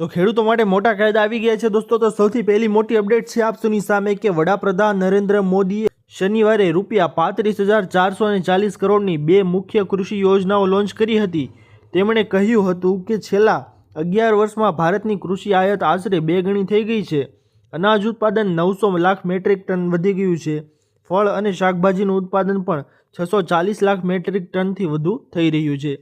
તો ખેડૂતો માટે મોટા કાયદા આવી ગયા છે દોસ્તો. તો સૌથી પહેલી મોટી અપડેટ છે આપ સૌની સામે કે વડાપ્રધાન નરેન્દ્ર મોદીએ શનિવારે રૂપિયા પાંત્રીસ હજાર ચારસો અને ચાલીસ કરોડની બે મુખ્ય કૃષિ યોજનાઓ લોન્ચ કરી હતી. તેમણે કહ્યું હતું કે છેલ્લા અગિયાર વર્ષમાં ભારતની કૃષિ આયાત આશરે બે ગણી થઈ ગઈ છે. અનાજ ઉત્પાદન નવસો લાખ મેટ્રિક ટન વધી ગયું છે. ફળ અને શાકભાજીનું ઉત્પાદન પણ છસો ચાલીસ લાખ મેટ્રિક ટનથી વધુ થઈ રહ્યું છે.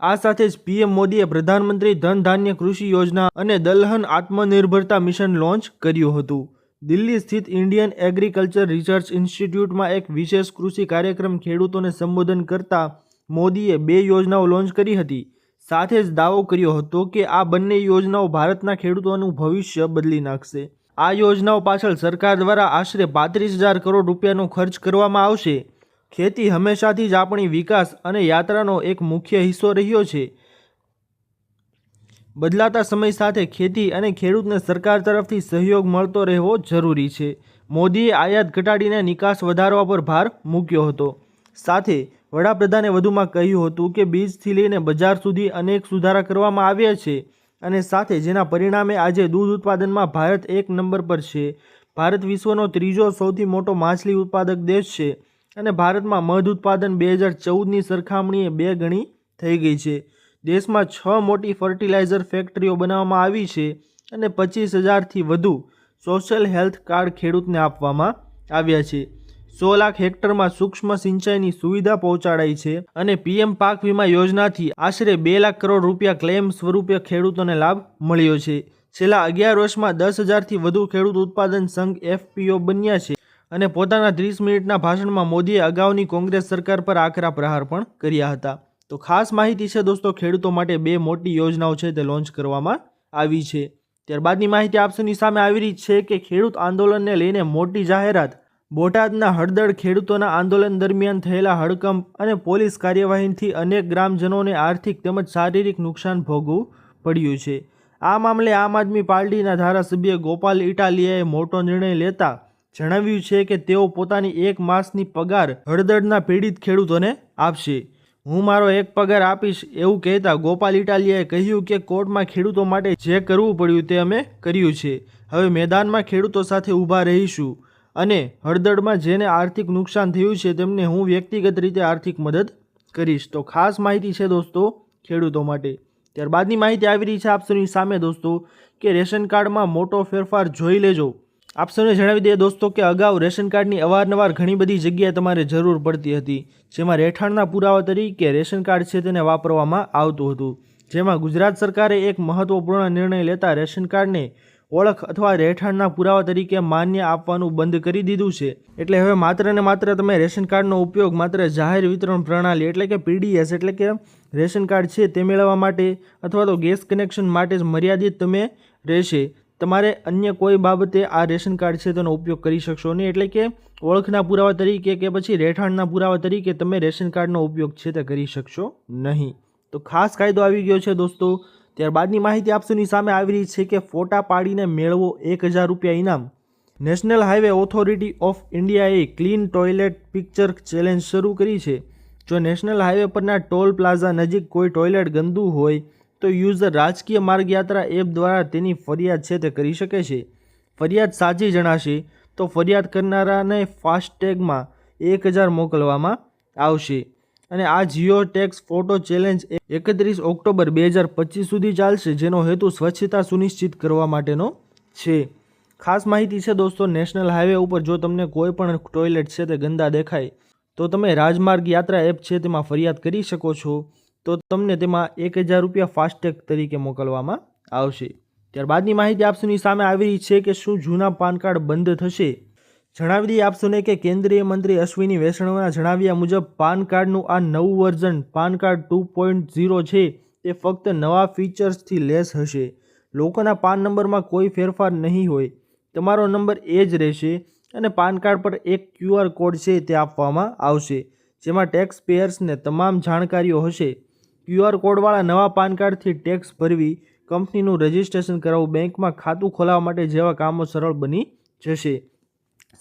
આ સાથે જ પીએમ મોદીએ પ્રધાનમંત્રી ધન ધાન્ય કૃષિ યોજના અને દલહન આત્મનિર્ભરતા મિશન લોન્ચ કર્યું હતું. દિલ્હી સ્થિત ઇન્ડિયન એગ્રીકલ્ચર રિસર્ચ ઇન્સ્ટિટ્યૂટમાં એક વિશેષ કૃષિ કાર્યક્રમ ખેડૂતોને સંબોધન કરતા મોદીએ બે યોજનાઓ લોન્ચ કરી હતી. સાથે જ દાવો કર્યો હતો કે આ બંને યોજનાઓ ભારતના ખેડૂતોનું ભવિષ્ય બદલી નાખશે. આ યોજનાઓ પાછળ સરકાર દ્વારા આશરે પાંત્રીસ હજાર કરોડ રૂપિયાનો ખર્ચ કરવામાં આવશે. ખેતી હંમેશાથી જ આપણી વિકાસ અને યાત્રાનો એક મુખ્ય હિસ્સો રહ્યો છે. બદલાતા સમય સાથે ખેતી અને ખેડૂતને સરકાર તરફથી સહયોગ મળતો રહેવો જરૂરી છે. મોદીએ આયાત ઘટાડીને નિકાસ વધારવા પર ભાર મૂક્યો હતો. સાથે વડાપ્રધાને વધુમાં કહ્યું હતું કે, બીજથી લઈને બજાર સુધી અનેક સુધારા કરવામાં આવ્યા છે અને સાથે જેના પરિણામે આજે દૂધ ઉત્પાદનમાં ભારત એક નંબર પર છે. ભારત વિશ્વનો ત્રીજો સૌથી મોટો માછલી ઉત્પાદક દેશ છે. અને ભારતમાં મધ ઉત્પાદન બે હજાર ચૌદની સરખામણીએ બે ગણી થઈ ગઈ છે. દેશમાં છ મોટી ફર્ટિલાઇઝર ફેક્ટરીઓ બનાવવામાં આવી છે અને પચીસ હજારથી વધુ સોશિયલ હેલ્થ કાર્ડ ખેડૂતને આપવામાં આવ્યા છે. સો લાખ હેક્ટરમાં સૂક્ષ્મ સિંચાઈની સુવિધા પહોંચાડાઈ છે અને પીએમ પાક વીમા યોજનાથી આશરે બે લાખ કરોડ રૂપિયા ક્લેમ સ્વરૂપે ખેડૂતોને લાભ મળ્યો છે. છેલ્લા અગિયાર વર્ષમાં દસ હજારથી વધુ ખેડૂત ઉત્પાદન સંઘ એફપીઓ બન્યા છે. અને પોતાના ત્રીસ મિનિટના ભાષણમાં મોદીએ અગાઉની કોંગ્રેસ સરકાર પર આકરા પ્રહાર પણ કર્યા હતા. તો ખાસ માહિતી છે દોસ્તો, ખેડૂતો માટે બે મોટી યોજનાઓ છે તે લોન્ચ કરવામાં આવી છે. ત્યારબાદની માહિતી આપસોની સામે આવી રહી છે કે ખેડૂત આંદોલનને લઈને મોટી જાહેરાત, બોટાદના હળદળ ખેડૂતોના આંદોલન દરમિયાન થયેલા હડકંપ અને પોલીસ કાર્યવાહીથી અનેક ગ્રામજનોને આર્થિક તેમજ શારીરિક નુકસાન ભોગવું પડ્યું છે. આ મામલે આમ આદમી પાર્ટીના ધારાસભ્ય ગોપાલ ઇટાલિયાએ મોટો નિર્ણય લેતા જણાવ્યું છે કે તેઓ પોતાની એક માસની પગાર હળદળના પીડિત ખેડૂતોને આપશે. હું મારો એક પગાર આપીશ એવું કહેતા ગોપાલ ઇટાલિયાએ કહ્યું કે કોર્ટમાં ખેડૂતો માટે જે કરવું પડ્યું તે અમે કર્યું છે. હવે મેદાનમાં ખેડૂતો સાથે ઊભા રહીશું અને હળદળમાં જેને આર્થિક નુકસાન થયું છે તેમને હું વ્યક્તિગત રીતે આર્થિક મદદ કરીશ. તો ખાસ માહિતી છે દોસ્તો ખેડૂતો માટે. ત્યારબાદની માહિતી આવી રહી છે આપસોની સામે દોસ્તો કે રેશન કાર્ડમાં મોટો ફેરફાર જોઈ લેજો. આપ સૌને જણાવી દઈએ દોસ્તો કે અગાઉ રેશન કાર્ડની અવારનવાર ઘણી બધી જગ્યાએ તમારે જરૂર પડતી હતી, જેમાં રહેઠાણના પુરાવા તરીકે રેશન કાર્ડ છે તેને વાપરવામાં આવતું હતું. જેમાં ગુજરાત સરકારે એક મહત્વપૂર્ણ નિર્ણય લેતા રેશન કાર્ડને ઓળખ અથવા રહેઠાણના પુરાવા તરીકે માન્ય આપવાનું બંધ કરી દીધું છે. એટલે હવે માત્ર ને માત્ર તમે રેશન કાર્ડનો ઉપયોગ માત્ર જાહેર વિતરણ પ્રણાલી એટલે કે પીડીએસ એટલે કે રેશન કાર્ડ છે તે મેળવવા માટે અથવા તો ગેસ કનેક્શન માટે જ મર્યાદિત તમે રહેશે. તમારે અન્ય કોઈ બાબતે આ રેશન કાર્ડ છે તેનો ઉપયોગ કરી શકશો નહીં. એટલે કે ઓળખના પુરાવા તરીકે કે પછી રહેઠાણના પુરાવા તરીકે તમે રેશન કાર્ડનો ઉપયોગ છે તે કરી શકશો નહીં. તો ખાસ કાયદો આવી ગયો છે દોસ્તો. ત્યારબાદની માહિતી આપસોની સામે આવી રહી છે કે ફોટા પાડીને મેળવો એક હજાર રૂપિયા ઇનામ. નેશનલ હાઈવે ઓથોરિટી ઓફ ઇન્ડિયાએ ક્લીન ટોયલેટ પિક્ચર ચેલેન્જ શરૂ કરી છે. જો નેશનલ હાઈવે પરના ટોલ પ્લાઝા નજીક કોઈ ટોયલેટ ગંદુ હોય તો યુઝર રાજકીય માર્ગ યાત્રા એપ દ્વારા તેની ફરિયાદ છે તે કરી શકે છે? ફરિયાદ સાચી જણાશે તો ફરિયાદ કરનારાને ફાસ્ટેગમાં એક હજાર મોકલવામાં આવશે. અને આ જીઓ ટેક્સ ફોટો ચેલેન્જ એકત્રીસ ઓક્ટોબર બે હજાર પચીસ સુધી ચાલશે, જેનો હેતુ સ્વચ્છતા સુનિશ્ચિત કરવા માટેનો છે. ખાસ માહિતી છે દોસ્તો, નેશનલ હાઈવે ઉપર જો તમને કોઈ પણ ટોયલેટ છે તે ગંદા દેખાય, તો તમે રાજમાર્ગ યાત્રા એપ છે તેમાં ફરિયાદ કરી શકો છો. તો તમને તેમાં એક હજાર રૂપિયા ફાસ્ટેગ તરીકે મોકલવામાં આવશે. ત્યારબાદની માહિતી આપસોની સામે આવી રહી છે કે શું જૂના પાન કાર્ડ બંધ થશે? જણાવી દઈએ આપસોને કે કેન્દ્રીય મંત્રી અશ્વિની વૈષ્ણવના જણાવ્યા મુજબ પાન કાર્ડનું આ નવું version PAN card two point zero છે તે ફક્ત નવા ફીચર્સથી લેસ હશે. લોકોના પાન નંબરમાં કોઈ ફેરફાર નહીં હોય. તમારો નંબર એ જ રહેશે અને પાન કાર્ડ પર એક ક્યુઆર કોડ છે તે આપવામાં આવશે, જેમાં ટેક્સ પેયર્સને તમામ જાણકારીઓ હશે. ક્યુઆર કોડવાળા નવા પાન કાર્ડથી ટેક્સ ભરવી કંપનીનું રજિસ્ટ્રેશન કરાવવું બેંકમાં ખાતું ખોલાવવા માટે જેવા કામો સરળ બની જશે.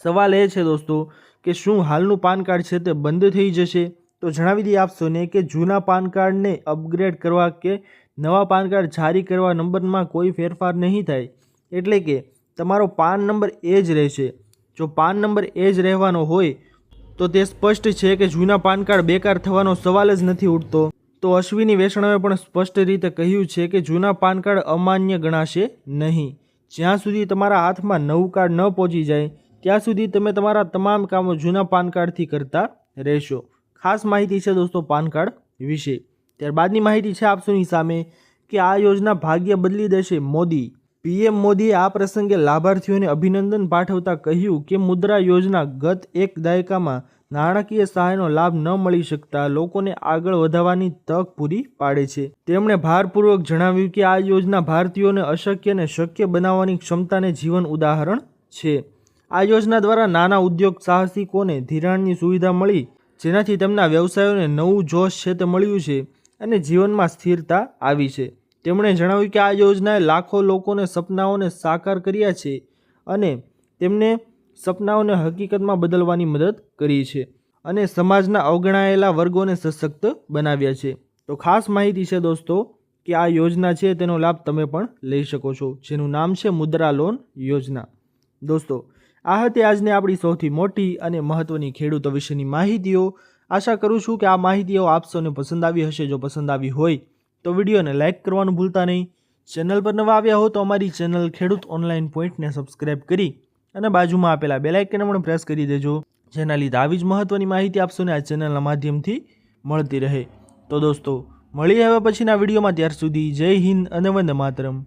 સવાલ એ છે દોસ્તો કે શું હાલનું પાન કાર્ડ છે તે બંધ થઈ જશે? તો જણાવી દઈએ આપશોને કે જૂના પાન કાર્ડને અપગ્રેડ કરવા કે નવા પાન કાર્ડ જારી કરવા નંબરમાં કોઈ ફેરફાર નહીં થાય. એટલે કે તમારો પાન નંબર એ જ રહેશે. જો પાન નંબર એ જ રહેવાનો હોય તો તે સ્પષ્ટ છે કે જૂના પાન કાર્ડ બેકાર થવાનો સવાલ જ નથી ઉઠતો. તો અશ્વિની વૈષ્ણવે પણ સ્પષ્ટ રીતે કહ્યું છે કે જૂના પાન કાર્ડ અમાન્ય ગણાશે નહીં. જ્યાં સુધી તમારા હાથમાં નવું કાર્ડ ન પહોંચી જાય, ત્યાં સુધી તમે તમારા તમામ કામો જૂના પાન કાર્ડથી કરતા રહેશો. ખાસ માહિતી છે દોસ્તો પાન કાર્ડ વિશે. ત્યારબાદની માહિતી છે આપસોની સામે કે આ યોજના ભાગ્ય બદલી દેશે મોદી. પીએમ મોદીએ આ પ્રસંગે લાભાર્થીઓને અભિનંદન પાઠવતા કહ્યું કે મુદ્રા યોજના ગત એક દાયકામાં નાણાકીય સહાયનો લાભ ન મળી શકતા લોકોને આગળ વધવાની તક પૂરી પાડે છે. તેમણે ભારપૂર્વક જણાવ્યું કે આ યોજના ભારતીયોને અશક્યને શક્ય બનાવવાની ક્ષમતાને જીવન ઉદાહરણ છે. આ યોજના દ્વારા નાના ઉદ્યોગ સાહસિકોને ધિરાણની સુવિધા મળી, જેનાથી તેમના વ્યવસાયોને નવું જોશ છે તે મળ્યું છે અને જીવનમાં સ્થિરતા આવી છે. તેમણે જણાવ્યું કે આ યોજનાએ લાખો લોકોને સપનાઓને સાકાર કર્યા છે અને તેમને સપનાઓને હકીકતમાં બદલવાની મદદ કરી છે અને સમાજના અવગણાયેલા વર્ગોને સશક્ત બનાવ્યા છે. તો ખાસ માહિતી છે દોસ્તો કે આ યોજના છે, તેનો લાભ તમે પણ લઈ શકો છો. જેનું નામ છે મુદ્રા લોન યોજના. દોસ્તો, આ હતી આજની આપણી સૌથી મોટી અને મહત્ત્વની ખેડૂતો વિશેની માહિતીઓ. આશા કરું છું કે આ માહિતીઓ આપ સૌને પસંદ આવી હશે. જો પસંદ આવી હોય તો વિડીયોને લાઇક કરવાનું ભૂલતા નહીં. ચેનલ પર નવા આવ્યા હો તો અમારી ચેનલ ખેડૂત ઓનલાઈન પોઈન્ટને સબસ્ક્રાઇબ કરી અને બાજુમાં આપેલા બેલાઇકને પણ પ્રેસ કરી દેજો. જેના લીધે આવી જ મહત્ત્વની માહિતી આપશોને આ ચેનલના માધ્યમથી મળતી રહે. તો દોસ્તો, મળી હવે પછીના વિડીયોમાં ત્યાર સુધી જય હિન્દ અને વંદે માતરમ.